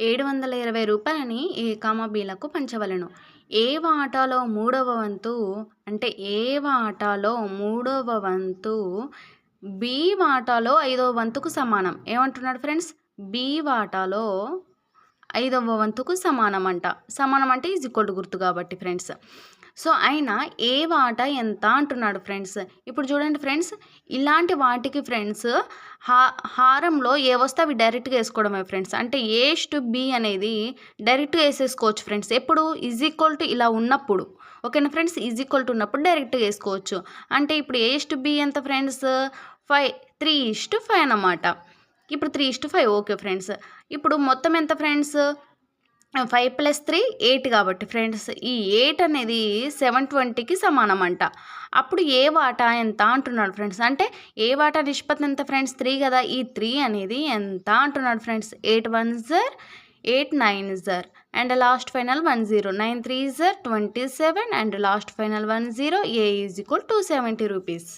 ఏడు వందల ఇరవై రూపాయలని ఏ కామబీలకు పంచవలను. ఏ ఆటలో మూడవ వంతు అంటే ఏవ ఆటలో మూడవ వంతు బి వాటాలో ఐదవ వంతుకు సమానం. ఏమంటున్నాడు ఫ్రెండ్స్? బి వాటాలో ఐదవ వంతుకు సమానం అంట సమానం అంటే ఈజ్ ఈక్వల్ టు గుర్తు కాబట్టి ఫ్రెండ్స్ సో అయినా ఏ వాటా ఎంత అంటున్నాడు ఫ్రెండ్స్ ఇప్పుడు చూడండి ఫ్రెండ్స్ ఇలాంటి వాటికి ఫ్రెండ్స్ హా హారంలో ఏ వస్తే అవి డైరెక్ట్గా వేసుకోవడమే ఫ్రెండ్స్ అంటే ఏ టు బి అనేది డైరెక్ట్గా వేసేసుకోవచ్చు ఫ్రెండ్స్ ఎప్పుడు? ఈజ్ ఈక్వల్ టు ఇలా ఉన్నప్పుడు. ఓకేనా ఫ్రెండ్స్ ఈజ్ ఈక్వల్ టు ఉన్నప్పుడు డైరెక్ట్గా వేసుకోవచ్చు. అంటే ఇప్పుడు ఏ టు బి ఎంత friends five three is to five అన్నమాట. ఇప్పుడు three is to five okay friends ఇప్పుడు మొత్తం ఎంత friends five plus three eight కాబట్టి ఫ్రెండ్స్ ఈ ఎయిట్ అనేది సెవెన్ ట్వంటీకి సమానం అంట. అప్పుడు ఏ వాటా ఎంత అంటున్నాడు ఫ్రెండ్స్ అంటే ఏ వాటా నిష్పత్తి ఎంత ఫ్రెండ్స్ త్రీ కదా. ఈ త్రీ అనేది ఎంత అంటున్నాడు ఫ్రెండ్స్ ఎయిట్ వన్ జర్ eight nine జర్ and last final one zero nine three జర్ twenty seven and last final one zero A is equal to seventy rupees